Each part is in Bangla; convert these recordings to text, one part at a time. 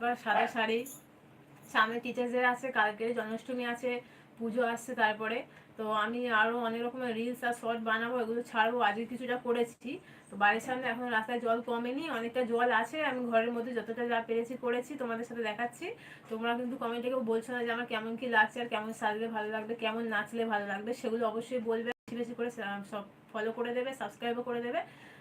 তারপর সাদা শাড়ি। সামনে টিচার্সদের আছে, কালকে জন্মাষ্টমী আছে, পুজো আসছে তারপরে। তো আমি আরও অনেক রকমের রিলস আর শর্ট বানাবো, এগুলো ছাড়বো, আজকে কিছুটা করেছি। তো বাড়ির সামনে এখন রাস্তায় জল কমেনি, অনেকটা জল আছে, আমি ঘরের মধ্যে যতটা যা পেরেছি করেছি, তোমাদের সাথে দেখাচ্ছি। তোমরা কিন্তু কমেন্টে কেউ বলছো না যে আমার কেমন কি লাগছে, আর কেমন সাজলে ভালো লাগবে, কেমন নাচলে ভালো লাগবে, সেগুলো অবশ্যই বলবে। বেশি বেশি করে সব ফলো করে দেবে সাবস্ক্রাইবও করে দেবে।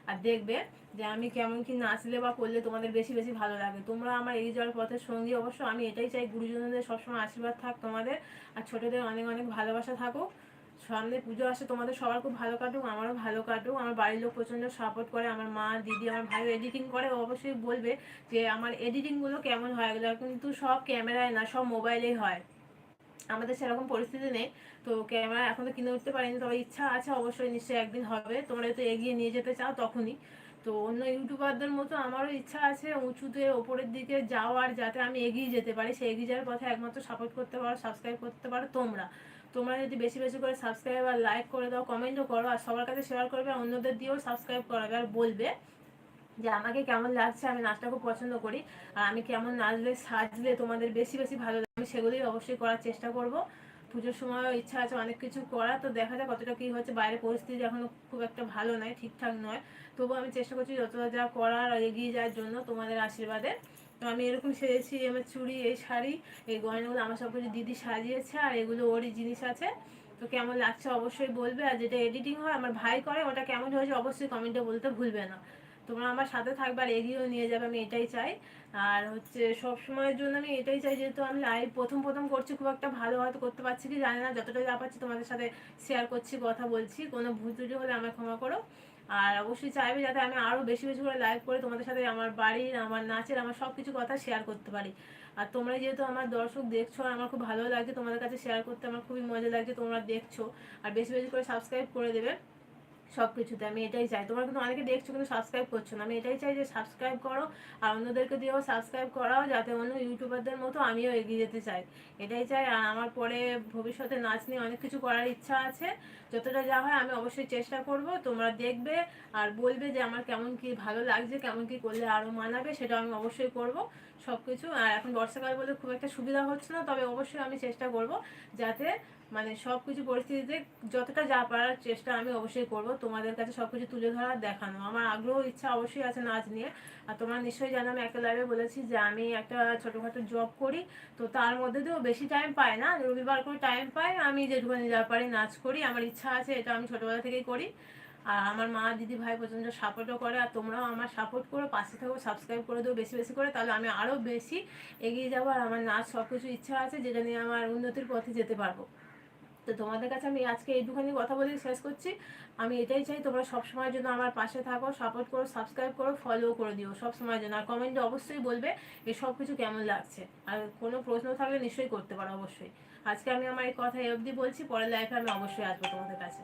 আর দেখবে যে আমি কেমন কি নাচলে বা করলে তোমাদের বেশি বেশি ভালো লাগে। তোমরা আমার এই যাওয়ার পথের সঙ্গী অবশ্য, আমি এটাই চাই গুরুজনদের সবসময় আশীর্বাদ থাক তোমাদের। আর ছোটদের অনেক অনেক ভালোবাসা থাকুক। সামনে পুজো আসে, তোমাদের সবার খুব ভালো কাটুক, আমারও ভালো কাটুক। আমার বাড়ির লোক প্রচণ্ড সাপোর্ট করে, আমার মা, দিদি, আমার ভাই এডিটিং করে অবশ্যই বলবে যে আমার এডিটিংগুলো কেমন হয় এগুলো। কিন্তু সব ক্যামেরায় না, সব মোবাইলেই হয়। আমাদের সেরকম পরিস্থিতি নেই। তো ক্যামেরা এখন তো কিনে উঠতে পারিনি, তবে ইচ্ছা আছে অবশ্যই নিশ্চয়ই একদিন হবে। তোমরা তো এগিয়ে নিয়ে যেতে চাও তখনই। তো অন্য ইউটিউবারদের মতো আমারও ইচ্ছা আছে উঁচুতে ওপরের দিকে যাওয়ার যাতে আমি এগিয়ে যেতে পারি। সেই এগিয়ে যাওয়ার পথে একমাত্র সাপোর্ট করতে পারো সাবস্ক্রাইব করতে পারো তোমরা। তোমরা যদি বেশি বেশি করে সাবস্ক্রাইব আর লাইক করে দাও কমেন্টও করো, আর সবার কাছে শেয়ার করবে, আর অন্যদের দিয়েও সাবস্ক্রাইব করাবে আর বলবে। যে আমাকে কেমন লাগছে, আমি নাচটা খুব পছন্দ করি। আর আমি কেমন নাচলে, সাজলে তোমাদের বেশি বেশি ভালো লাগে আমি সেগুলোই অবশ্যই করার চেষ্টা করব। পুজোর সময়ও ইচ্ছা আছে অনেক কিছু করার, তো দেখা যাক কতটা কী হচ্ছে। বাইরে পরিস্থিতি এখনও খুব একটা ভালো নয়, ঠিকঠাক নয়। তবুও আমি চেষ্টা করছি যতটা যা করার আর এগিয়ে যাওয়ার জন্য তোমাদের আশীর্বাদে। তো আমি এরকম সেরেছি আমার চুড়ি, এই শাড়ি, এই গয়নাগুলো, আমার সব কিছু দিদি সাজিয়েছে, আর এগুলো ওরই জিনিস আছে। তো কেমন লাগছে অবশ্যই বলবে, আর যেটা এডিটিং হয়, আমার ভাই করে, ওটা কেমন হয়েছে অবশ্যই কমেন্টে বলতে ভুলবে না। তোমরা আমার সাথে থাকবে আর এগিয়েও নিয়ে যাবে, আমি এটাই চাই। আর হচ্ছে সব সময়ের জন্য আমি এটাই চাই, যেহেতু আমি লাইভ প্রথম প্রথম করছি, খুব একটা ভালো হয়তো করতে পারছি কি জানি না, যতটা যা পাচ্ছি তোমাদের সাথে শেয়ার করছি, কথা বলছি, কোনো ভুল ত্রুটি হলে আমায় ক্ষমা করো। আর অবশ্যই চাইবে যাতে আমি আরও বেশি বেশি করে লাইভ করে তোমাদের সাথে আমার বাড়ির, আমার নাচের, আমার সব কিছু কথা শেয়ার করতে পারি। আর তোমরা যেহেতু আমার দর্শক দেখছ, আর আমার খুব ভালো লাগছে তোমাদের কাছে শেয়ার করতে, আমার খুবই মজা লাগছে তোমরা দেখছ, আর বেশি বেশি করে সাবস্ক্রাইব করে দেবে। সব কিছুতে আমি এটাই চাই। তোমরা কিন্তু অনেকে দেখছ কিন্তু সাবস্ক্রাইব করছ না। আমি এটাই চাই যে সাবস্ক্রাইব করো আর অন্যদেরকে দিয়েও সাবস্ক্রাইব করাও যাতে অন্য ইউটিউবারদের মতো আমিও এগিয়ে যেতে চাই। এটাই চাই। আর আমার পরে ভবিষ্যতে নাচ নিয়ে অনেক কিছু করার ইচ্ছা আছে। যতটা যা হয় আমি অবশ্যই চেষ্টা করব। তোমরা দেখবে আর বলবে যে আমার কেমন কি ভালো লাগছে, কেমন কি করলে আরও মানাবে সেটা আমি অবশ্যই করব সব কিছু আর এখন বর্ষাকাল বলে খুব একটা সুবিধা হচ্ছে না, তবে অবশ্যই আমি চেষ্টা করব যাতে মানে সব কিছু পরিস্থিতিতে যতটা যা পারার চেষ্টা আমি অবশ্যই করব। তোমাদের কাছে সব কিছু তুলে ধরার দেখানো। আমার আগ্রহ, ইচ্ছা অবশ্যই আছে নাচ নিয়ে। আর তোমরা নিশ্চয়ই জানো, আমি একটা লাইভে বলেছি যে আমি একটা ছোটোখাটো জব করি, তো তার মধ্যে দিয়েও বেশি টাইম পাই না। রবিবার করে টাইম পাই আমি যেটুকুনি যা পারি নাচ করি। আমার ইচ্ছা আছে, এটা আমি ছোটোবেলা থেকেই করি। আর আমার মা, দিদি, ভাই প্রচণ্ড সাপোর্টও করে, আর তোমরাও আমার সাপোর্ট করো, পাশে থাকো সাবস্ক্রাইব করে দেবো বেশি বেশি করে, তাহলে আমি আরও বেশি এগিয়ে যাব। আর আমার নাচ সব কিছু ইচ্ছা আছে, যেটা নিয়ে আমার উন্নতির পথে যেতে পারব। তো তোমাদের কাছে আমি আজকে এইটুখানি কথা বলে শেষ করছি। আমি এটাই চাই, তোমরা সব সময়ের জন্য আমার পাশে থাকো সাপোর্ট করো সাবস্ক্রাইব করো ফলো করে দিও সব সময়ের জন্য। আর কমেন্টে অবশ্যই বলবে এই সব কিছু কেমন লাগছে। আর কোনো প্রশ্ন থাকলে নিশ্চয়ই করতে পারো অবশ্যই। আজকে আমি আমার এই কথা এই অবধি বলছি, পরের লাইফে আমি অবশ্যই আসব তোমাদের কাছে।